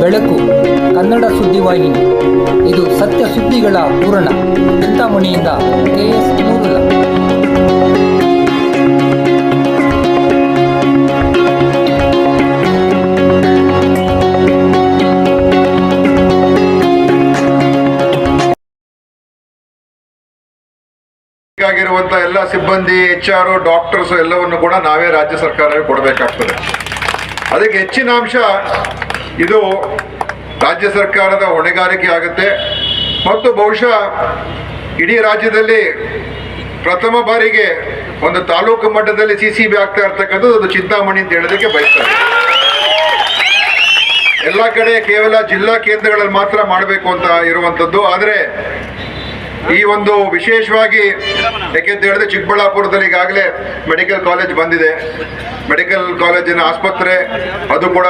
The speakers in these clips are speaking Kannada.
ಬೆಳಕು, ಕನ್ನಡ ಸುದ್ದಿವಾಹಿನಿ. ಇದು ಸತ್ಯ ಸುದ್ದಿಗಳ ಪೂರಣ. ಚಿಂತಾಮಣಿಯಿಂದ ಕೆ ಎಸ್ ನೂರುಲ್ಲ ಆಗಿರುವಂತ ಎಲ್ಲ ಸಿಬ್ಬಂದಿ ಎಚ್ ಆರ್ ಡಾಕ್ಟರ್ಸ್ ಎಲ್ಲವನ್ನು ಕೂಡ ನಾವೇ ರಾಜ್ಯ ಸರ್ಕಾರವೇ ಕೊಡಬೇಕಾಗ್ತದೆ. ಅದಕ್ಕೆ ಹೆಚ್ಚಿನ ಅಂಶ ಇದು ರಾಜ್ಯ ಸರ್ಕಾರದ ಹೊಣೆಗಾರಿಕೆ ಆಗುತ್ತೆ. ಮತ್ತು ಬಹುಶಃ ಇಡೀ ರಾಜ್ಯದಲ್ಲಿ ಪ್ರಥಮ ಬಾರಿಗೆ ಒಂದು ತಾಲೂಕು ಮಟ್ಟದಲ್ಲಿ ಸಿ ಸಿ ಬಿ ಆಗ್ತಾ ಇರ್ತಕ್ಕಂಥದ್ದು ಅದು ಚಿಂತಾಮಣಿ ಅಂತ ಹೇಳೋದಕ್ಕೆ ಬಯಸ್ತಾರೆ ಎಲ್ಲ ಕಡೆ ಕೇವಲ ಜಿಲ್ಲಾ ಕೇಂದ್ರಗಳಲ್ಲಿ ಮಾತ್ರ ಮಾಡಬೇಕು ಅಂತ ಇರುವಂಥದ್ದು. ಆದರೆ ಈ ಒಂದು ವಿಶೇಷವಾಗಿ ಯಾಕೆಂತ ಹೇಳಿದ್ರೆ ಚಿಕ್ಕಬಳ್ಳಾಪುರದಲ್ಲಿ ಈಗಾಗಲೇ ಮೆಡಿಕಲ್ ಕಾಲೇಜ್ ಬಂದಿದೆ. ಮೆಡಿಕಲ್ ಕಾಲೇಜಿನ ಆಸ್ಪತ್ರೆ ಅದು ಕೂಡ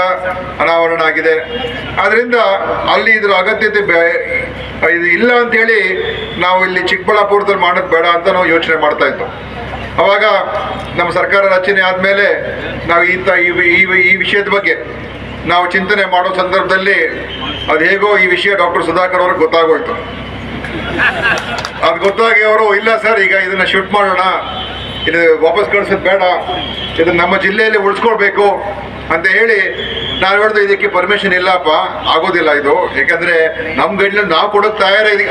ಅನಾವರಣ ಆಗಿದೆ. ಆದ್ರಿಂದ ಅಲ್ಲಿ ಇದರ ಅಗತ್ಯತೆ ಇದು ಇಲ್ಲ ಅಂತೇಳಿ ನಾವು ಇಲ್ಲಿ ಚಿಕ್ಕಬಳ್ಳಾಪುರದಲ್ಲಿ ಮಾಡೋದು ಬೇಡ ಅಂತ ನಾವು ಯೋಚನೆ ಮಾಡ್ತಾ ಇತ್ತು ಅವಾಗ ನಮ್ಮ ಸರ್ಕಾರ ರಚನೆ ಆದಮೇಲೆ ನಾವು ಈ ಈ ವಿಷಯದ ಬಗ್ಗೆ ನಾವು ಚಿಂತನೆ ಮಾಡೋ ಸಂದರ್ಭದಲ್ಲಿ ಅದು ಹೇಗೋ ಈ ವಿಷಯ ಡಾಕ್ಟರ್ ಸುಧಾಕರ್ ಅವ್ರಿಗೆ ಗೊತ್ತಾಗೋಯ್ತು. ಅದು ಗೊತ್ತಾಗಿ ಅವರು, ಇಲ್ಲ ಸರ್, ಈಗ ಇದನ್ನ ಶೂಟ್ ಮಾಡೋಣ. ಇದು ವಾಪಸ್ ಕಳಿಸೋದು ಬೇಡ. ಇದನ್ನ ನಮ್ಮ ಜಿಲ್ಲೆಯಲ್ಲಿ ಉಳಿಸ್ಕೊಳ್ಬೇಕು ಅಂತ ಹೇಳಿ ನಾವು ಹೇಳಿದ್ರು ಇದಕ್ಕೆ ಪರ್ಮಿಷನ್ ಇಲ್ಲಪ್ಪ, ಆಗೋದಿಲ್ಲ ಇದು. ಯಾಕಂದ್ರೆ ನಮ್ಮ ಗೈಡ್ಲೈನ್ ನಾವು ಕೊಡೋಕೆ ತಯಾರಾಗಿ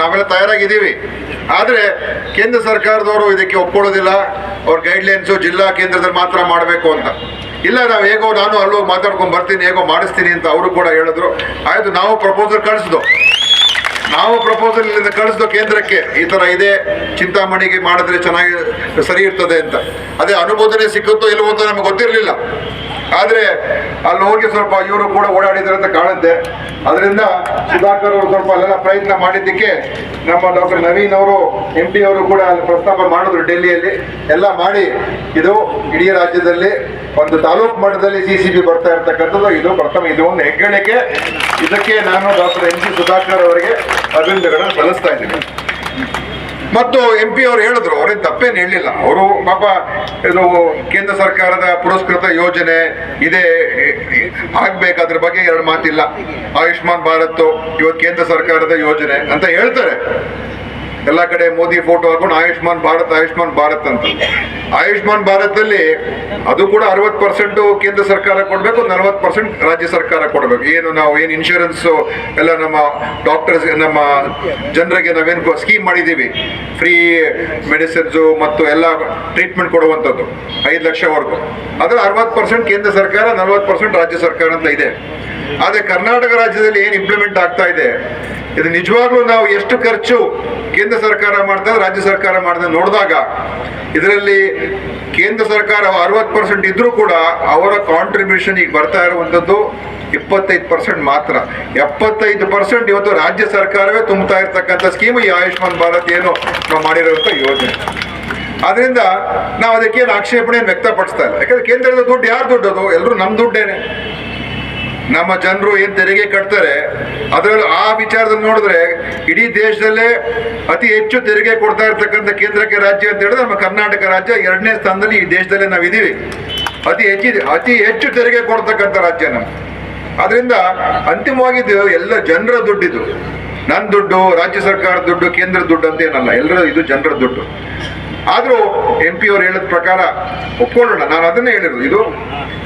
ನಾವೆಲ್ಲ ತಯಾರಾಗಿದ್ದೀವಿ. ಆದರೆ ಕೇಂದ್ರ ಸರ್ಕಾರದವರು ಇದಕ್ಕೆ ಒಪ್ಕೊಳ್ಳೋದಿಲ್ಲ. ಅವ್ರ ಗೈಡ್ಲೈನ್ಸು ಜಿಲ್ಲಾ ಕೇಂದ್ರದಲ್ಲಿ ಮಾತ್ರ ಮಾಡಬೇಕು ಅಂತ. ಇಲ್ಲ, ನಾವು ಹೇಗೋ ನಾನು ಅಲ್ಲೋಗಿ ಮಾತಾಡ್ಕೊಂಡು ಬರ್ತೀನಿ, ಹೇಗೋ ಮಾಡಿಸ್ತೀನಿ ಅಂತ ಅವರು ಕೂಡ ಹೇಳಿದ್ರು. ಆಯ್ತು, ನಾವು ಪ್ರಪೋಸಲ್ ಕಳಿಸಿದ್ವು. ನಾವು ಪ್ರಪೋಸಲ್ ಇಲ್ಲಿಂದ ಕಳಿಸ್ದು ಕೇಂದ್ರಕ್ಕೆ ಈ ತರ ಇದೆ, ಚಿಂತಾಮಣಿಗೆ ಮಾಡಿದ್ರೆ ಚೆನ್ನಾಗಿ ಸರಿ ಇರ್ತದೆ ಅಂತ. ಅದೇ ಅನುಮೋದನೆ ಸಿಕ್ಕುತ್ತೋ ಇಲ್ಲವೋ ಅಂತ ನಮಗೆ ಗೊತ್ತಿರಲಿಲ್ಲ. ಆದ್ರೆ ಅಲ್ಲಿ ಹೋಗಿ ಸ್ವಲ್ಪ ಇವರು ಕೂಡ ಓಡಾಡಿದ್ರು ಅಂತ ಕಾಣುತ್ತೆ. ಅದರಿಂದ ಸುಧಾಕರ್ ಅವರು ಸ್ವಲ್ಪ ಅಲ್ಲೆಲ್ಲ ಪ್ರಯತ್ನ ಮಾಡಿದ್ದಕ್ಕೆ ನಮ್ಮ ಡಾಕ್ಟರ್ ನವೀನ್ ಅವರು, ಎಂ ಪಿ ಅವರು ಕೂಡ ಅಲ್ಲಿ ಪ್ರಸ್ತಾಪ ಮಾಡಿದ್ರು ಡೆಲ್ಲಿಯಲ್ಲಿ. ಎಲ್ಲ ಮಾಡಿ ಇದು ಇಡೀ ರಾಜ್ಯದಲ್ಲಿ ಒಂದು ತಾಲೂಕು ಮಟ್ಟದಲ್ಲಿ ಸಿ ಸಿ ಬಿ ಬರ್ತಾ ಇರ್ತಕ್ಕಂಥದ್ದು. ಇದು ಪ್ರಥಮ, ಇದು ಒಂದು ಹೆಗ್ಗಳಿಕೆ. ಇದಕ್ಕೆ ನಾನು ಡಾಕ್ಟರ್ ಎಂ ಜಿ ಸುಧಾಕರ್ ಅವರಿಗೆ ಅಭಿನಂದನೆಗಳನ್ನು ಸಲ್ಲಿಸ್ತಾ ಇದ್ದೀನಿ. ಮತ್ತು ಎಂ ಪಿ ಅವರು ಹೇಳಿದ್ರು, ಅವ್ರೇನು ತಪ್ಪೇನು ಹೇಳಲಿಲ್ಲ. ಅವರು ಪಾಪ ಇದು ಕೇಂದ್ರ ಸರ್ಕಾರದ ಪುರಸ್ಕೃತ ಯೋಜನೆ ಇದೆ ಆಗ್ಬೇಕಾದ್ರ ಬಗ್ಗೆ ಎರಡು ಮಾತಿಲ್ಲ. ಆಯುಷ್ಮಾನ್ ಭಾರತ್, ಇವತ್ತು ಕೇಂದ್ರ ಸರ್ಕಾರದ ಯೋಜನೆ ಅಂತ ಹೇಳ್ತಾರೆ. ಎಲ್ಲ ಕಡೆ ಮೋದಿ ಫೋಟೋ ಹಾಕೊಂಡು ಆಯುಷ್ಮಾನ್ ಭಾರತ್ ಆಯುಷ್ಮಾನ್ ಭಾರತ್ ಅಂತ. ಆಯುಷ್ಮಾನ್ ಭಾರತದಲ್ಲಿ ಅದು ಕೂಡ ಅರವತ್ತು ಪರ್ಸೆಂಟ್ ಕೇಂದ್ರ ಸರ್ಕಾರ ಕೊಡಬೇಕು, ನಲವತ್ತು ಪರ್ಸೆಂಟ್ ರಾಜ್ಯ ಸರ್ಕಾರ ಕೊಡಬೇಕು. ಏನು ನಾವು ಏನು ಇನ್ಶೂರೆನ್ಸ್ ಎಲ್ಲ ನಮ್ಮ ಡಾಕ್ಟರ್ಸ್ ನಮ್ಮ ಜನರಿಗೆ ನಾವೇನು ಸ್ಕೀಮ್ ಮಾಡಿದ್ದೀವಿ. ಫ್ರೀ ಮೆಡಿಸಿನ್ಸು ಮತ್ತು ಎಲ್ಲ ಟ್ರೀಟ್ಮೆಂಟ್ ಕೊಡುವಂಥದ್ದು, ಐದು ಲಕ್ಷವರೆಗೂ ಅದರ ಅರವತ್ತು ಪರ್ಸೆಂಟ್ ಕೇಂದ್ರ ಸರ್ಕಾರ, ನಲವತ್ತು ಪರ್ಸೆಂಟ್ ರಾಜ್ಯ ಸರ್ಕಾರ ಅಂತ ಇದೆ. ಆದರೆ ಕರ್ನಾಟಕ ರಾಜ್ಯದಲ್ಲಿ ಏನು ಇಂಪ್ಲಿಮೆಂಟ್ ಆಗ್ತಾ ಇದೆ? ಇದು ನಿಜವಾಗ್ಲೂ ನಾವು ಎಷ್ಟು ಖರ್ಚು ಕೇಂದ್ರ ಸರ್ಕಾರ ಮಾಡ್ತಾರೆ ರಾಜ್ಯ ಸರ್ಕಾರ ಮಾಡ್ದ ನೋಡಿದಾಗ, ಇದರಲ್ಲಿ ಕೇಂದ್ರ ಸರ್ಕಾರ ಅರವತ್ತು ಪರ್ಸೆಂಟ್ ಇದ್ರೂ ಕೂಡ ಅವರ ಕಾಂಟ್ರಿಬ್ಯೂಷನ್ ಈಗ ಬರ್ತಾ ಇರುವಂಥದ್ದು ಇಪ್ಪತ್ತೈದು ಪರ್ಸೆಂಟ್ ಮಾತ್ರ. ಎಪ್ಪತ್ತೈದು ಪರ್ಸೆಂಟ್ ಇವತ್ತು ರಾಜ್ಯ ಸರ್ಕಾರವೇ ತುಂಬುತ್ತಾ ಇರ್ತಕ್ಕಂಥ ಸ್ಕೀಮ್ ಈ ಆಯುಷ್ಮಾನ್ ಭಾರತ್ ಏನು ನಾವು ಮಾಡಿರುವಂಥ ಯೋಜನೆ. ಆದ್ರಿಂದ ನಾವು ಅದಕ್ಕೇನು ಆಕ್ಷೇಪಣೆ ವ್ಯಕ್ತಪಡಿಸ್ತಾ ಇಲ್ಲ. ಯಾಕಂದ್ರೆ ಕೇಂದ್ರದ ದುಡ್ಡು ಯಾರು ದುಡ್ಡು ಅದು ಎಲ್ಲರೂ ನಮ್ಮ ದುಡ್ಡೇನೆ. ನಮ್ಮ ಜನರು ಏನ್ ತೆರಿಗೆ ಕಟ್ತಾರೆ, ಅದರಲ್ಲೂ ಆ ವಿಚಾರದಲ್ಲಿ ನೋಡಿದ್ರೆ ಇಡೀ ದೇಶದಲ್ಲೇ ಅತಿ ಹೆಚ್ಚು ತೆರಿಗೆ ಕೊಡ್ತಾ ಇರ್ತಕ್ಕಂಥ ಕೇಂದ್ರಕ್ಕೆ ರಾಜ್ಯ ಅಂತ ಹೇಳಿದ್ರೆ ನಮ್ಮ ಕರ್ನಾಟಕ ರಾಜ್ಯ ಎರಡನೇ ಸ್ಥಾನದಲ್ಲಿ ಈ ದೇಶದಲ್ಲೇ ನಾವು ಇದ್ದೀವಿ ಅತಿ ಹೆಚ್ಚಿದೆ ಅತಿ ಹೆಚ್ಚು ತೆರಿಗೆ ಕೊಡ್ತಕ್ಕಂಥ ರಾಜ್ಯ ನಮ್ಮ ಅದರಿಂದ ಅಂತಿಮವಾಗಿದ್ದು ಎಲ್ಲ ಜನರ ದುಡ್ಡಿದು. ನನ್ನ ದುಡ್ಡು, ರಾಜ್ಯ ಸರ್ಕಾರ ದುಡ್ಡು ಕೇಂದ್ರ ದುಡ್ಡು ಅಂತ ಏನಲ್ಲ, ಎಲ್ಲರ ಇದು ಜನರ ದುಡ್ಡು. ಆದರೂ ಎಂ ಪಿ ಅವ್ರು ಹೇಳಿದ ಪ್ರಕಾರ ಒಪ್ಕೊಳ್ಳೋಣ. ನಾನು ಅದನ್ನೇ ಹೇಳಿರೋದು. ಇದು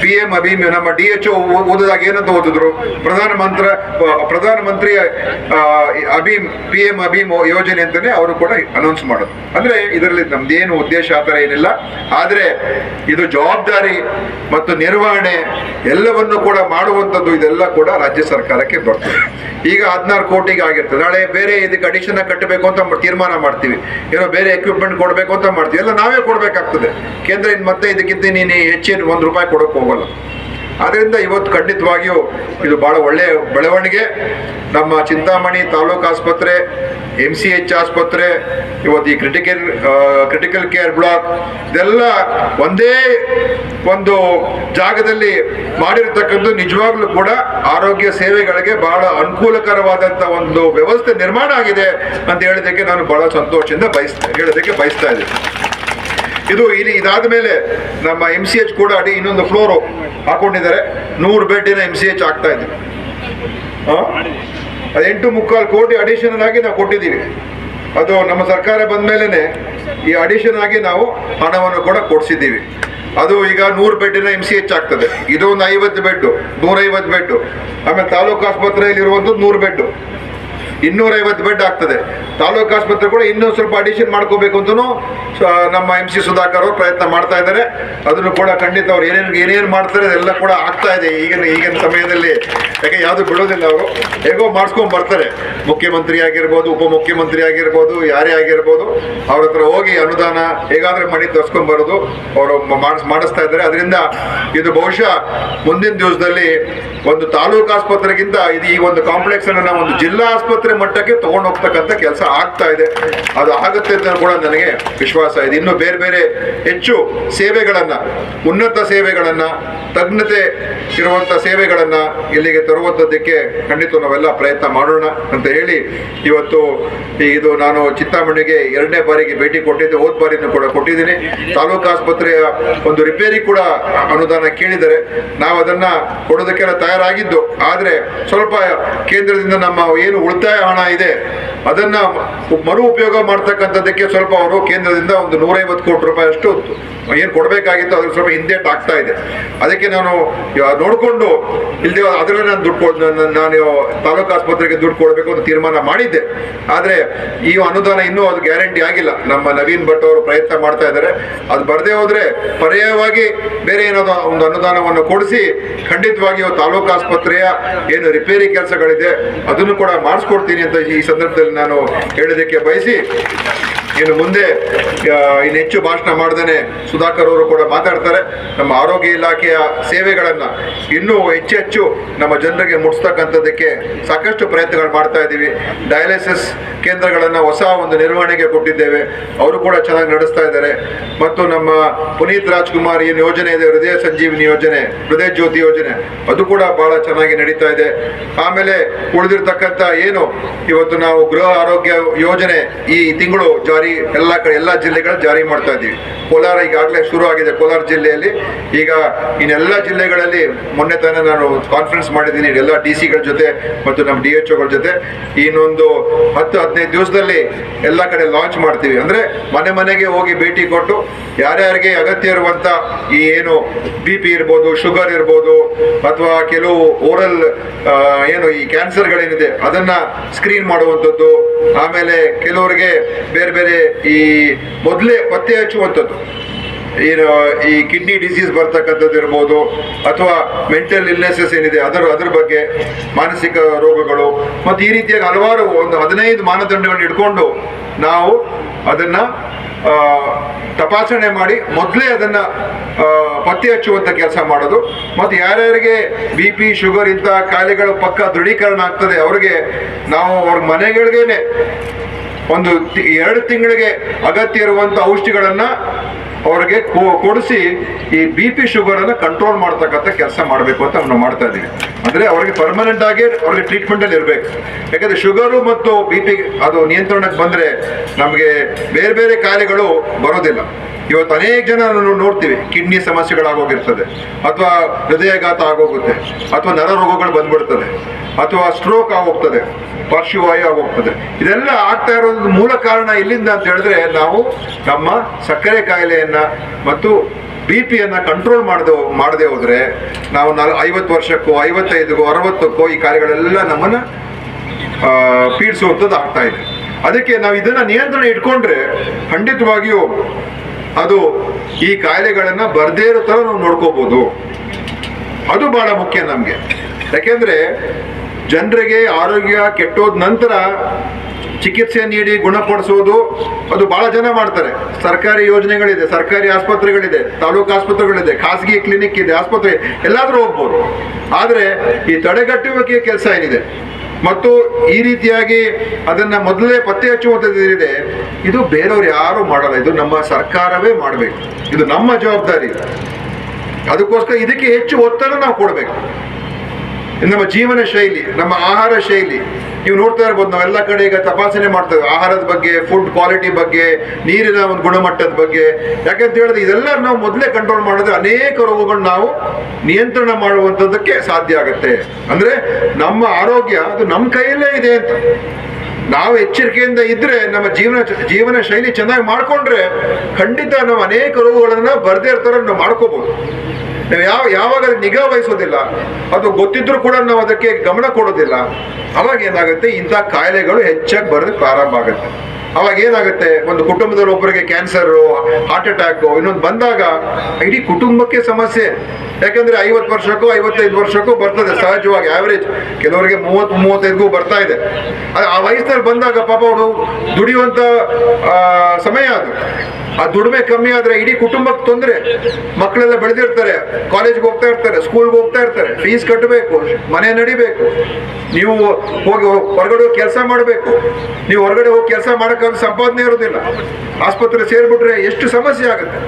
ಪಿ ಎಂ ಅಭಿ ನಮ್ಮ ಡಿ ಎಚ್ ಓದಿದಾಗ ಏನಂತ ಓದಿದ್ರು? ಪ್ರಧಾನಮಂತ್ರಿ ಪ್ರಧಾನಮಂತ್ರಿ ಅಭಿಮ್ ಪಿ ಎಂ ಅಭೀಮ್ ಯೋಜನೆ ಅಂತಾನೆ ಅವರು ಕೂಡ ಅನೌನ್ಸ್ ಮಾಡೋದು. ಅಂದ್ರೆ ಇದರಲ್ಲಿ ನಮ್ದೇನು ಉದ್ದೇಶ ಆ ಥರ ಏನಿಲ್ಲ. ಆದರೆ ಇದು ಜವಾಬ್ದಾರಿ ಮತ್ತು ನಿರ್ವಹಣೆ ಎಲ್ಲವನ್ನು ಕೂಡ ಮಾಡುವಂಥದ್ದು ಇದೆಲ್ಲ ಕೂಡ ರಾಜ್ಯ ಸರ್ಕಾರಕ್ಕೆ ಬರ್ತದೆ. ಈಗ ಹದಿನಾರು ಕೋಟಿಗೆ ಆಗಿರ್ತದೆ. ನಾಳೆ ಬೇರೆ ಇದಕ್ಕೆ ಅಡಿಷನ್ ಕಟ್ಟಬೇಕು ಅಂತ ತೀರ್ಮಾನ ಮಾಡ್ತೀವಿ. ಏನೋ ಬೇರೆ ಎಕ್ವಿಪ್ಮೆಂಟ್ ಕೊಡಬೇಕು ಅಂತ ಮಾಡ್ತೀವಿ. ಎಲ್ಲ ನಾವೇ ಕೊಡಬೇಕಾಗ್ತದೆ. ಕೇಂದ್ರ ಇನ್ ಮತ್ತೆ ಇದಕ್ಕಿಂತ ನೀನು ಹೆಚ್ಚಿನ ಒಂದು ರೂಪಾಯಿ ಕೊಡೋಕೆ ಹೋಗಲ್ಲ. ಆದ್ದರಿಂದ ಇವತ್ತು ಖಂಡಿತವಾಗಿಯೂ ಇದು ಬಹಳ ಒಳ್ಳೆಯ ಬೆಳವಣಿಗೆ. ನಮ್ಮ ಚಿಂತಾಮಣಿ ತಾಲೂಕು ಆಸ್ಪತ್ರೆ ಎಂ ಸಿ ಎಚ್ ಆಸ್ಪತ್ರೆ, ಇವತ್ತು ಈ ಕ್ರಿಟಿಕಲ್ ಕ್ರಿಟಿಕಲ್ ಕೇರ್ ಬ್ಲಾಕ್ ಇದೆಲ್ಲ ಒಂದೇ ಒಂದು ಜಾಗದಲ್ಲಿ ಮಾಡಿರ್ತಕ್ಕಂಥ ನಿಜವಾಗ್ಲೂ ಕೂಡ ಆರೋಗ್ಯ ಸೇವೆಗಳಿಗೆ ಬಹಳ ಅನುಕೂಲಕರವಾದಂಥ ಒಂದು ವ್ಯವಸ್ಥೆ ನಿರ್ಮಾಣ ಆಗಿದೆ ಅಂತ ಹೇಳೋದಕ್ಕೆ ನಾನು ಬಹಳ ಸಂತೋಷದಿಂದ ಬಯಸ್ತಾ, ಹೇಳೋದಕ್ಕೆ ಬಯಸ್ತಾ ಇದ್ದೀನಿ. ಇದು ಇಲ್ಲಿ ಇದಾದ ಮೇಲೆ ನಮ್ಮ ಎಂ ಸಿ ಎಚ್ ಕೂಡ ಅಡಿ ಇನ್ನೊಂದು ಫ್ಲೋರು ಹಾಕೊಂಡಿದ್ದಾರೆ. ನೂರು ಬೆಡ್ಡಿನ ಎಂ ಸಿ ಎಚ್ ಆಗ್ತಾ ಇದೆ? ಅದು ಎಂಟು ಮುಕ್ಕಾಲು ಕೋಟಿ ಅಡಿಷನಲ್ ಆಗಿ ನಾವು ಕೊಟ್ಟಿದ್ದೀವಿ. ಅದು ನಮ್ಮ ಸರ್ಕಾರ ಬಂದ ಈ ಅಡಿಷನ್ ಆಗಿ ನಾವು ಹಣವನ್ನು ಕೂಡ ಕೊಡಿಸಿದ್ದೀವಿ. ಅದು ಈಗ ನೂರು ಬೆಡ್ಡಿನ ಎಂ ಸಿ ಎಚ್ ಆಗ್ತದೆ. ಇದು ಒಂದು ಐವತ್ತು ಬೆಡ್ಡು ನೂರೈವತ್ತು ಬೆಡ್ಡು ಆಮೇಲೆ ತಾಲೂಕು ಆಸ್ಪತ್ರೆಯಲ್ಲಿ ಇರುವಂಥದ್ದು ನೂರು ಬೆಡ್ಡು ಇನ್ನೂರೈವತ್ತು ಬೆಡ್ ಆಗ್ತದೆ. ತಾಲೂಕು ಆಸ್ಪತ್ರೆ ಕೂಡ ಇನ್ನೂ ಸ್ವಲ್ಪ ಅಡಿಷನ್ ಮಾಡ್ಕೋಬೇಕು ಅಂತಲೂ ನಮ್ಮ ಎಂ ಸಿ ಸುಧಾಕರ್ ಅವರು ಪ್ರಯತ್ನ ಮಾಡ್ತಾ ಇದ್ದಾರೆ. ಅದನ್ನು ಕೂಡ ಖಂಡಿತ ಅವ್ರು ಏನೇನು ಏನೇನು ಮಾಡ್ತಾರೆ ಅದೆಲ್ಲ ಕೂಡ ಆಗ್ತಾ ಇದೆ ಈಗಿನ ಈಗಿನ ಸಮಯದಲ್ಲಿ. ಯಾಕೆ ಯಾವುದು ಬಿಡೋದಿಲ್ಲ ಅವರು. ಹೇಗೋ ಮಾಡಿಸ್ಕೊಂಡ್ ಬರ್ತಾರೆ. ಮುಖ್ಯಮಂತ್ರಿ ಆಗಿರ್ಬೋದು, ಉಪಮುಖ್ಯಮಂತ್ರಿ ಆಗಿರ್ಬೋದು, ಯಾರೇ ಆಗಿರ್ಬೋದು, ಅವ್ರ ಹತ್ರ ಹೋಗಿ ಅನುದಾನ ಹೇಗಾದ್ರೆ ಮಾಡಿ ತರ್ಸ್ಕೊಂಡ್ ಬರೋದು ಅವರು ಮಾಡಿಸ್, ಮಾಡಿಸ್ತಾ ಇದ್ದಾರೆ. ಅದರಿಂದ ಇದು ಬಹುಶಃ ಮುಂದಿನ ದಿವಸದಲ್ಲಿ ಒಂದು ತಾಲೂಕು ಆಸ್ಪತ್ರೆಗಿಂತ ಇದು ಈ ಒಂದು ಕಾಂಪ್ಲೆಕ್ಸ್ ಅನ್ನು ಒಂದು ಜಿಲ್ಲಾ ಆಸ್ಪತ್ರೆ ಮಟ್ಟಕ್ಕೆ ತಗೊಂಡು ಹೋಗ್ತಕ್ಕಂಥ ಕೆಲಸ ಆಗ್ತಾ ಇದೆ. ಅದು ಆಗುತ್ತೆ ಅಂತ ಕೂಡ ನನಗೆ ವಿಶ್ವಾಸ ಇದೆ. ಇನ್ನು ಬೇರೆ ಬೇರೆ ಹೆಚ್ಚು ಸೇವೆಗಳನ್ನ, ಉನ್ನತ ಸೇವೆಗಳನ್ನ, ತಜ್ಞತೆ ಇರುವಂತ ಸೇವೆಗಳನ್ನ ಇಲ್ಲಿಗೆ ತರುವಂಥದ್ದಕ್ಕೆ ಖಂಡಿತ ನಾವೆಲ್ಲ ಪ್ರಯತ್ನ ಮಾಡೋಣ ಅಂತ ಹೇಳಿ ಇವತ್ತು ಇದು ನಾನು ಚಿತ್ತಾಮಣಿಗೆ ಎರಡನೇ ಬಾರಿಗೆ ಭೇಟಿ ಕೊಟ್ಟಿದ್ದೆ. ಹೋದ ಬಾರಿನೂ ಕೂಡ ಕೊಟ್ಟಿದ್ದೀನಿ. ತಾಲೂಕು ಆಸ್ಪತ್ರೆಯ ಒಂದು ರಿಪೇರಿ ಕೂಡ ಅನುದಾನ ಕೇಳಿದರೆ ನಾವು ಅದನ್ನ ಕೊಡೋದಕ್ಕೆಲ್ಲ ತಯಾರಾಗಿದ್ದು. ಆದ್ರೆ ಸ್ವಲ್ಪ ಕೇಂದ್ರದಿಂದ ನಮ್ಮ ಏನು ಉಳಿತಾಯ ಹಣ ಇದೆ ಅದನ್ನ ಮರು ಉಪಯೋಗ ಮಾಡ್ತಕ್ಕಂಥದ್ದಕ್ಕೆ ಸ್ವಲ್ಪ ಅವರು ಕೇಂದ್ರದಿಂದ ಒಂದು ನೂರೈವತ್ತು ಕೋಟಿ ರೂಪಾಯಿ ಅಷ್ಟು ಏನು ಕೊಡಬೇಕಾಗಿತ್ತು, ಅದ್ರ ಸ್ವಲ್ಪ ಹಿಂದೇಟ್ ಆಗ್ತಾ ಇದೆ. ಅದಕ್ಕೆ ನಾನು ನೋಡಿಕೊಂಡು ಇಲ್ಲದೆ ಅದರಲ್ಲಿ ನಾನು ದುಡ್ಡು ಕೊಡ್ ನಾನು- ನಾನು ತಾಲೂಕು ಆಸ್ಪತ್ರೆಗೆ ದುಡ್ಡು ಕೊಡಬೇಕು ಅಂತ ತೀರ್ಮಾನ ಮಾಡಿದ್ದೆ. ಆದರೆ ಈ ಅನುದಾನ ಇನ್ನೂ ಅದು ಗ್ಯಾರಂಟಿ ಆಗಿಲ್ಲ. ನಮ್ಮ ನವೀನ್ ಭಟ್ ಅವರು ಪ್ರಯತ್ನ ಮಾಡ್ತಾ ಇದ್ದಾರೆ. ಅದು ಬರದೇ ಹೋದರೆ ಪರ್ಯಾಯವಾಗಿ ಬೇರೆ ಏನಾದ್ರು ಒಂದು ಅನುದಾನವನ್ನು ಕೊಡಿಸಿ, ಖಂಡಿತವಾಗಿ ತಾಲೂಕು ಆಸ್ಪತ್ರೆಯ ಏನು ರಿಪೇರಿ ಕೆಲಸಗಳಿದೆ, ಅದನ್ನು ಕೂಡ ಮಾಡಿಸ್ಕೊಡ್ತೀನಿ ಅಂತ ಈ ಸಂದರ್ಭದಲ್ಲಿ ನಾನು ಹೇಳೋದಕ್ಕೆ ಬಯಸಿ ಇನ್ನು ಮುಂದೆ ಇನ್ನು ಹೆಚ್ಚು ಭಾಷಣ ಮಾಡ್ದೇನೆ ಸುಧಾಕರ್ ಅವರು ಕೂಡ ಮಾತಾಡ್ತಾರೆ. ನಮ್ಮ ಆರೋಗ್ಯ ಇಲಾಖೆಯ ಸೇವೆಗಳನ್ನ ಇನ್ನೂ ಹೆಚ್ಚು ಹೆಚ್ಚು ನಮ್ಮ ಜನರಿಗೆ ಮುಟ್ಸ್ತಕ್ಕಂಥದ್ದಕ್ಕೆ ಸಾಕಷ್ಟು ಪ್ರಯತ್ನಗಳು ಮಾಡ್ತಾ ಇದ್ದೀವಿ. ಡಯಾಲಿಸಿಸ್ ಕೇಂದ್ರಗಳನ್ನು ಹೊಸ ಒಂದು ನಿರ್ವಹಣೆಗೆ ಕೊಟ್ಟಿದ್ದೇವೆ. ಅವರು ಕೂಡ ಚೆನ್ನಾಗಿ ನಡೆಸ್ತಾ ಇದ್ದಾರೆ. ಮತ್ತು ನಮ್ಮ ಪುನೀತ್ ರಾಜ್ಕುಮಾರ್ ಏನು ಯೋಜನೆ ಇದೆ, ಹೃದಯ ಸಂಜೀವಿನಿ ಯೋಜನೆ, ಹೃದಯ ಜ್ಯೋತಿ ಯೋಜನೆ, ಅದು ಕೂಡ ಬಹಳ ಚೆನ್ನಾಗಿ ನಡೀತಾ ಇದೆ. ಆಮೇಲೆ ಉಳಿದಿರ್ತಕ್ಕಂಥ ಏನು, ಇವತ್ತು ನಾವು ಗೃಹ ಆರೋಗ್ಯ ಯೋಜನೆ ಈ ತಿಂಗಳು ಜಾರಿ ಎಲ್ಲ ಕಡೆ ಎಲ್ಲ ಜಿಲ್ಲೆಗಳ ಜಾರಿ ಮಾಡ್ತಾ ಇದ್ದೀವಿ. ಕೋಲಾರ ಈಗಾಗಲೇ ಶುರು ಆಗಿದೆ. ಕೋಲಾರ ಜಿಲ್ಲೆಯಲ್ಲಿ ಈಗ ಇನ್ನೆಲ್ಲ ಜಿಲ್ಲೆಗಳಲ್ಲಿ ಮೊನ್ನೆ ತಾನೇ ನಾನು ಕಾನ್ಫರೆನ್ಸ್ ಮಾಡಿದ್ದೀನಿ. ಎಲ್ಲ ಡಿ ಸಿಗಳ ಜೊತೆ ಮತ್ತು ನಮ್ಮ ಡಿ ಎಚ್ ಒಗಳ ಜೊತೆ. ಇನ್ನೊಂದು ಹತ್ತು, ಹದಿನೈದು ದಿವಸದಲ್ಲಿ ಎಲ್ಲ ಕಡೆ ಲಾಂಚ್ ಮಾಡ್ತೀವಿ. ಅಂದ್ರೆ ಮನೆ ಮನೆಗೆ ಹೋಗಿ ಭೇಟಿ ಕೊಟ್ಟು ಯಾರ್ಯಾರಿಗೆ ಅಗತ್ಯ ಇರುವಂತ ಈ ಏನು ಬಿ ಪಿ ಇರ್ಬೋದು, ಶುಗರ್ ಇರ್ಬೋದು, ಅಥವಾ ಕೆಲವು ಓರಲ್ ಏನು ಈ ಕ್ಯಾನ್ಸರ್ಗಳೇನಿದೆ ಅದನ್ನ ಸ್ಕ್ರೀನ್ ಮಾಡುವಂಥದ್ದು. ಆಮೇಲೆ ಕೆಲವರಿಗೆ ಬೇರೆ ಬೇರೆ ಈ ಮೊದಲೇ ಪತ್ತೆ ಹಚ್ಚುವಂಥದ್ದು. ಏನು, ಈ ಕಿಡ್ನಿ ಡಿಸೀಸ್ ಬರ್ತಕ್ಕಂಥದ್ದು ಇರ್ಬೋದು, ಅಥವಾ ಮೆಂಟಲ್ ಇಲ್ನೆಸಸ್ ಏನಿದೆ, ಅದರ, ಅದ್ರ ಬಗ್ಗೆ ಮಾನಸಿಕ ರೋಗಗಳು, ಮತ್ತು ಈ ರೀತಿಯಾಗಿ ಹಲವಾರು ಒಂದು ಹದಿನೈದು ಮಾನದಂಡಗಳನ್ನ ಇಟ್ಕೊಂಡು ನಾವು ಅದನ್ನ ತಪಾಸಣೆ ಮಾಡಿ ಮೊದಲೇ ಅದನ್ನ ಪತ್ತೆ ಹಚ್ಚುವಂಥ ಕೆಲಸ ಮಾಡೋದು. ಮತ್ತು ಯಾರ್ಯಾರಿಗೆ ಬಿ ಪಿ, ಶುಗರ್ ಇಂಥ ಕಾಯಿಲೆಗಳ ಪಕ್ಕ ದೃಢೀಕರಣ ಆಗ್ತದೆ, ಅವ್ರಿಗೆ ನಾವು ಅವ್ರ ಮನೆಗಳಿಗೇನೆ ಒಂದು ಎರಡು ತಿಂಗಳಿಗೆ ಅಗತ್ಯ ಇರುವಂತ ಔಷಧಿಗಳನ್ನ ಅವ್ರಿಗೆ ಕೊಡಿಸಿ ಈ ಬಿ ಪಿ ಶುಗರ್ ಅನ್ನು ಕಂಟ್ರೋಲ್ ಮಾಡ್ತಕ್ಕಂಥ ಕೆಲಸ ಮಾಡಬೇಕು ಅಂತ ನಾವು ಮಾಡ್ತಾ ಇದೀವಿ ಅಂದ್ರೆ ಅವ್ರಿಗೆ ಪರ್ಮನೆಂಟ್ ಆಗಿ ಅವ್ರಿಗೆ ಟ್ರೀಟ್ಮೆಂಟ್ ಅಲ್ಲಿ ಇರಬೇಕು. ಯಾಕಂದ್ರೆ ಶುಗರು ಮತ್ತು ಬಿ ಪಿ ಅದು ನಿಯಂತ್ರಣಕ್ಕೆ ಬಂದ್ರೆ ನಮಗೆ ಬೇರೆ ಬೇರೆ ಕಾಯಿಲೆಗಳು ಬರೋದಿಲ್ಲ. ಇವತ್ತು ಅನೇಕ ಜನ ನೋಡ್ತೀವಿ, ಕಿಡ್ನಿ ಸಮಸ್ಯೆಗಳಾಗೋಗಿರ್ತದೆ, ಅಥವಾ ಹೃದಯಾಘಾತ ಆಗೋಗುತ್ತೆ, ಅಥವಾ ನರ ರೋಗಗಳು ಬಂದ್ಬಿಡ್ತದೆ, ಅಥವಾ ಸ್ಟ್ರೋಕ್ ಆಗೋಗ್ತದೆ, ಪಾರ್ಶ್ವವಾಯು ಆಗೋಗ್ತದೆ. ಇದೆಲ್ಲ ಆಗ್ತಾ ಇರೋದು ಮೂಲ ಕಾರಣ ಎಲ್ಲಿಂದ ಅಂತ ಹೇಳಿದ್ರೆ ನಾವು ನಮ್ಮ ಸಕ್ಕರೆ ಕಾಯಿಲೆಯನ್ನ ಮತ್ತು ಬಿ ಪಿಯನ್ನು ಕಂಟ್ರೋಲ್ ಮಾಡದೆ ಮಾಡದೆ ಹೋದ್ರೆ ನಾವು ನಾಲ್ ಐವತ್ತು ವರ್ಷಕ್ಕೋ ಐವತ್ತೈದಕ್ಕೋ ಅರವತ್ತಕ್ಕೋ ಈ ಕಾರ್ಯಗಳೆಲ್ಲ ನಮ್ಮನ್ನ ಪೀಡಿಸುವಂಥದ್ದು ಆಗ್ತಾ ಇದೆ. ಅದಕ್ಕೆ ನಾವು ಇದನ್ನ ನಿಯಂತ್ರಣ ಇಟ್ಕೊಂಡ್ರೆ ಖಂಡಿತವಾಗಿಯೂ ಅದು ಈ ಕಾಯಿಲೆಗಳನ್ನ ಬರ್ದೇ ಇರೋ ಥರ ನಾವು ನೋಡ್ಕೋಬಹುದು ಅದು ಬಹಳ ಮುಖ್ಯ ನಮಗೆ. ಯಾಕೆಂದ್ರೆ, ಜನರಿಗೆ ಆರೋಗ್ಯ ಕೆಟ್ಟೋದ ನಂತರ ಚಿಕಿತ್ಸೆ ನೀಡಿ ಗುಣಪಡಿಸುವುದು ಅದು ಬಹಳ ಜನ ಮಾಡ್ತಾರೆ. ಸರ್ಕಾರಿ ಯೋಜನೆಗಳಿದೆ, ಸರ್ಕಾರಿ ಆಸ್ಪತ್ರೆಗಳಿದೆ, ತಾಲೂಕು ಆಸ್ಪತ್ರೆಗಳಿದೆ, ಖಾಸಗಿ ಕ್ಲಿನಿಕ್ ಇದೆ, ಆಸ್ಪತ್ರೆ, ಎಲ್ಲಾದರೂ ಹೋಗ್ಬೋದು. ಆದರೆ ಈ ತಡೆಗಟ್ಟುವಿಕೆ ಕೆಲಸ ಏನಿದೆ? ಮತ್ತು ಈ ರೀತಿಯಾಗಿ ಅದನ್ನ ಮೊದಲೇ ಪತ್ತೆ ಹಚ್ಚುವಂಥದ್ದು ಏನಿದೆ? ಇದು ಬೇರೆಯವ್ರು ಯಾರು ಮಾಡಲ್ಲ. ಇದು ನಮ್ಮ ಸರ್ಕಾರವೇ ಮಾಡಬೇಕು. ಇದು ನಮ್ಮ ಜವಾಬ್ದಾರಿ. ಅದಕ್ಕೋಸ್ಕರ ಇದಕ್ಕೆ ಹೆಚ್ಚು ಒತ್ತಡ ನಾವು ಕೊಡಬೇಕು. ನಮ್ಮ ಜೀವನ ಶೈಲಿ, ನಮ್ಮ ಆಹಾರ ಶೈಲಿ, ನೀವು ನೋಡ್ತಾ ಇರ್ಬೋದು, ನಾವೆಲ್ಲ ಕಡೆ ಈಗ ತಪಾಸಣೆ ಮಾಡ್ತೇವೆ ಆಹಾರದ ಬಗ್ಗೆ ಫುಡ್ ಕ್ವಾಲಿಟಿ ಬಗ್ಗೆ, ನೀರಿನ ಒಂದು ಗುಣಮಟ್ಟದ ಬಗ್ಗೆ. ಯಾಕಂತ ಹೇಳಿದ್ರೆ ಇದೆಲ್ಲ ನಾವು ಮೊದಲೇ ಕಂಟ್ರೋಲ್ ಮಾಡಿದ್ರೆ ಅನೇಕ ರೋಗಗಳನ್ನ ನಾವು ನಿಯಂತ್ರಣ ಮಾಡುವಂಥದ್ದಕ್ಕೆ ಸಾಧ್ಯ ಆಗುತ್ತೆ. ಅಂದ್ರೆ ನಮ್ಮ ಆರೋಗ್ಯ, ಅದು ನಮ್ಮ ಕೈಯಲ್ಲೇ ಇದೆ ಅಂತ. ನಾವು ಎಚ್ಚರಿಕೆಯಿಂದ ಇದ್ರೆ, ನಮ್ಮ ಜೀವನ ಜೀವನ ಶೈಲಿ ಚೆನ್ನಾಗಿ ಮಾಡ್ಕೊಂಡ್ರೆ ಖಂಡಿತ ನಾವು ಅನೇಕ ರೋಗಗಳನ್ನ ಬರ್ದೇ ಇರ್ತಾರ ನಾವು ಮಾಡ್ಕೋಬಹುದು ಯಾವ ಯಾವಾಗ ನಿಗಾ ವಹಿಸೋದಿಲ್ಲ. ಅದು ಗೊತ್ತಿದ್ರು ಕೂಡ ನಾವು ಅದಕ್ಕೆ ಗಮನ ಕೊಡೋದಿಲ್ಲ. ಅವಾಗ ಏನಾಗುತ್ತೆ? ಇಂಥ ಕಾಯಿಲೆಗಳು ಹೆಚ್ಚಾಗಿ ಬರೋದಕ್ಕೆ ಪ್ರಾರಂಭ ಆಗುತ್ತೆ. ಅವಾಗ ಏನಾಗುತ್ತೆ? ಒಂದು ಕುಟುಂಬದಲ್ಲಿ ಒಬ್ಬರಿಗೆ ಕ್ಯಾನ್ಸರ್ ಹಾರ್ಟ್ ಅಟ್ಯಾಕ್ ಇನ್ನೊಂದು ಬಂದಾಗ ಇಡೀ ಕುಟುಂಬಕ್ಕೆ ಸಮಸ್ಯೆ. ಯಾಕಂದ್ರೆ ಐವತ್ತು ವರ್ಷಕ್ಕೂ, ಐವತ್ತೈದು ವರ್ಷಕ್ಕೂ ಬರ್ತದೆ ಸಹಜವಾಗಿ ಆವರೇಜ್ ಕೆಲವರಿಗೆ ಮೂವತ್ತು ಮೂವತ್ತೈದಕ್ಕೂ ಬರ್ತಾ ಇದೆ. ಆ ವಯಸ್ಸಿನಲ್ಲಿ ಬಂದಾಗ ಪಾಪ ಅವರು ದುಡಿಯುವಂತ ಸಮಯ ಅದು. ಆ ದುಡಿಮೆ ಕಮ್ಮಿ ಆದ್ರೆ ಇಡೀ ಕುಟುಂಬಕ್ಕೆ ತೊಂದರೆ. ಮಕ್ಕಳೆಲ್ಲ ಬೆಳೆದಿರ್ತಾರೆ. ಕಾಲೇಜ್ಗೆ ಹೋಗ್ತಾ ಇರ್ತಾರೆ ಸ್ಕೂಲ್ಗೆ ಹೋಗ್ತಾ ಇರ್ತಾರೆ ಫೀಸ್ ಕಟ್ಟಬೇಕು ಮನೆ ನಡಿಬೇಕು, ನೀವು ಹೋಗಿ ಹೊರಗಡೆ ಹೋಗಿ ಕೆಲಸ ಮಾಡಬೇಕು. ನೀವು ಹೊರಗಡೆ ಹೋಗಿ ಕೆಲಸ ಮಾಡೋಕ್ಕಾಗ ಸಂಪಾದನೆ ಇರೋದಿಲ್ಲ. ಆಸ್ಪತ್ರೆ ಸೇರಿಬಿಟ್ರೆ ಎಷ್ಟು ಸಮಸ್ಯೆ ಆಗುತ್ತೆ?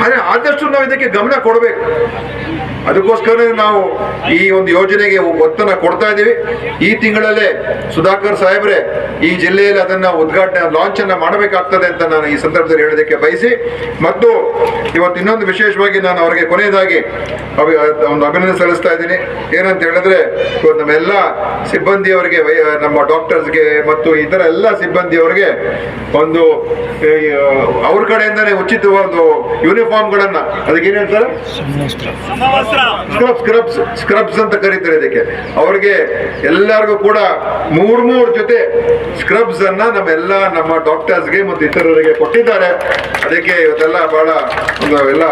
ಆದರೆ ಆದಷ್ಟು ನಾವು ಇದಕ್ಕೆ ಗಮನ ಕೊಡಬೇಕು. ಅದಕ್ಕೋಸ್ಕರ ನಾವು ಈ ಒಂದು ಯೋಜನೆಗೆ ಒತ್ತನ್ನ ಕೊಡ್ತಾ ಇದ್ದೀವಿ. ಈ ತಿಂಗಳಲ್ಲೇ ಸುಧಾಕರ್ ಸಾಹೇಬ್ರೆ ಈ ಜಿಲ್ಲೆಯಲ್ಲಿ ಅದನ್ನ ಉದ್ಘಾಟನೆ ಲಾಂಚ್ ಅನ್ನ ಮಾಡಬೇಕಾಗ್ತದೆ ಅಂತ ನಾನು ಈ ಸಂದರ್ಭದಲ್ಲಿ ಹೇಳೋದಕ್ಕೆ ಬಯಸಿ. ಮತ್ತು ಇವತ್ತು ಇನ್ನೊಂದು ವಿಶೇಷವಾಗಿ ನಾನು ಅವರಿಗೆ ಕೊನೆಯದಾಗಿ ಒಂದು ಅಭಿನಂದನೆ ಸಲ್ಲಿಸ್ತಾ ಇದ್ದೀನಿ. ಏನಂತ ಹೇಳಿದ್ರೆ ನಮ್ಮೆಲ್ಲ ಸಿಬ್ಬಂದಿಯವರಿಗೆ ನಮ್ಮ ಡಾಕ್ಟರ್ಸ್ಗೆ ಮತ್ತು ಇತರ ಎಲ್ಲ ಸಿಬ್ಬಂದಿಯವರಿಗೆ ಒಂದು ಅವ್ರ ಕಡೆಯಿಂದನೇ ಉಚಿತವಾದ ಒಂದು ಯೂನಿಫಾರ್ಮ್ಗಳನ್ನ ಅದಕ್ಕೆ ಏನ್ ಹೇಳ್ತಾರೆ? ಸ್ಕ್ರಬ್ ಸ್ಕ್ರಬ್ಸ್ ಸ್ಕ್ರಬ್ಸ್ ಅಂತ ಕರೀತಾರೆ ಇದಕ್ಕೆ. ಅವ್ರಿಗೆ ಎಲ್ಲರಿಗೂ ಕೂಡ ಮೂರ್ ಮೂರ್ ಜೊತೆ ಸ್ಕ್ರಬ್ಸ್ ಅನ್ನ ನಮ್ಮೆಲ್ಲ ನಮ್ಮ ಡಾಕ್ಟರ್ಸ್ಗೆ ಮತ್ತು ಇತರರಿಗೆ ಕೊಟ್ಟಿದ್ದಾರೆ. ಅದಕ್ಕೆ ಇವತ್ತೆಲ್ಲ ಬಹಳ ಒಂದು ಎಲ್ಲ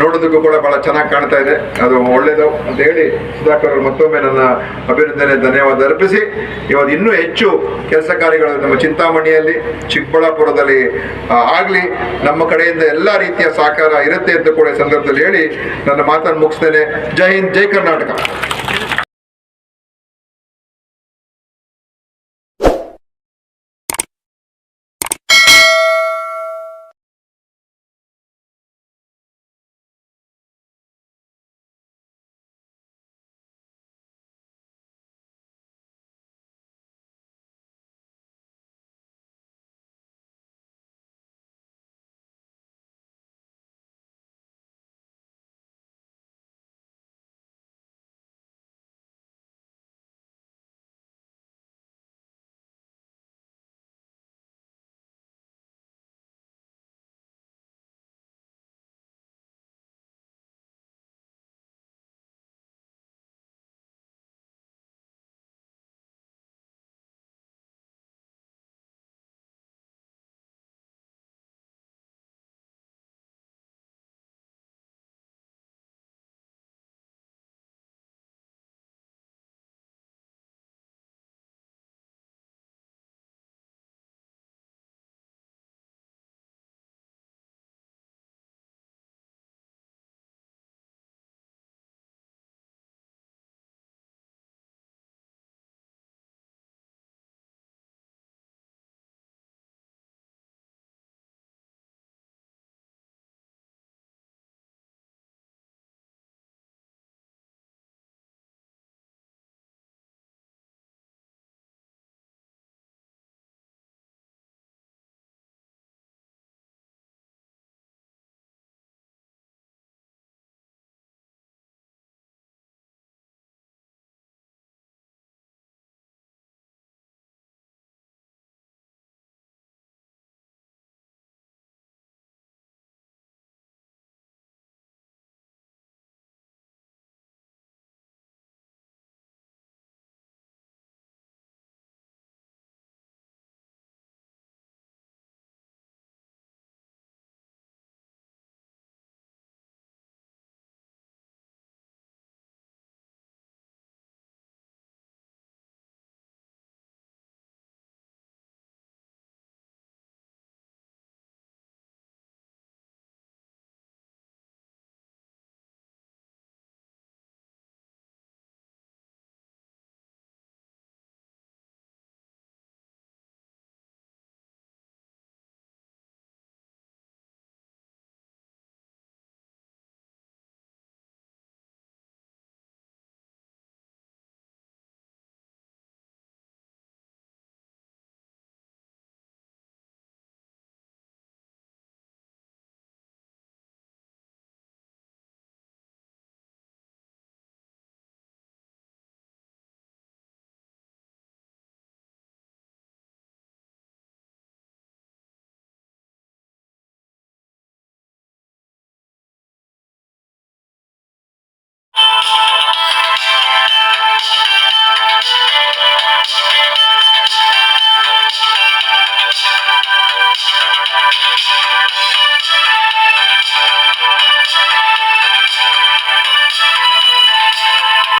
ನೋಡೋದಕ್ಕೂ ಕೂಡ ಬಹಳ ಚೆನ್ನಾಗಿ ಕಾಣ್ತಾ ಇದೆ. ಅದು ಒಳ್ಳೇದು ಅಂತ ಹೇಳಿ ಸುಧಾಕರ್ ಅವರು ಮತ್ತೊಮ್ಮೆ ನನ್ನ ಅಭಿನಂದನೆ, ಧನ್ಯವಾದ ಅರ್ಪಿಸಿ. ಇವತ್ತು ಇನ್ನೂ ಹೆಚ್ಚು ಕೆಲಸ ಕಾರ್ಯಗಳು ನಮ್ಮ ಚಿಂತಾಮಣಿಯಲ್ಲಿ, ಚಿಕ್ಕಬಳ್ಳಾಪುರದಲ್ಲಿ ಆಗ್ಲಿ, ನಮ್ಮ ಕಡೆಯಿಂದ ಎಲ್ಲ ರೀತಿಯ ಸಹಕಾರ ಇರುತ್ತೆ ಅಂತ ಕೂಡ ಸಂದರ್ಭದಲ್ಲಿ ಹೇಳಿ ನನ್ನ ಮಾತನ್ನು ಮುಗಿಸ್ತೇನೆ. ಜೈ ಹಿಂದ್ ಜೈ ಕರ್ನಾಟಕ.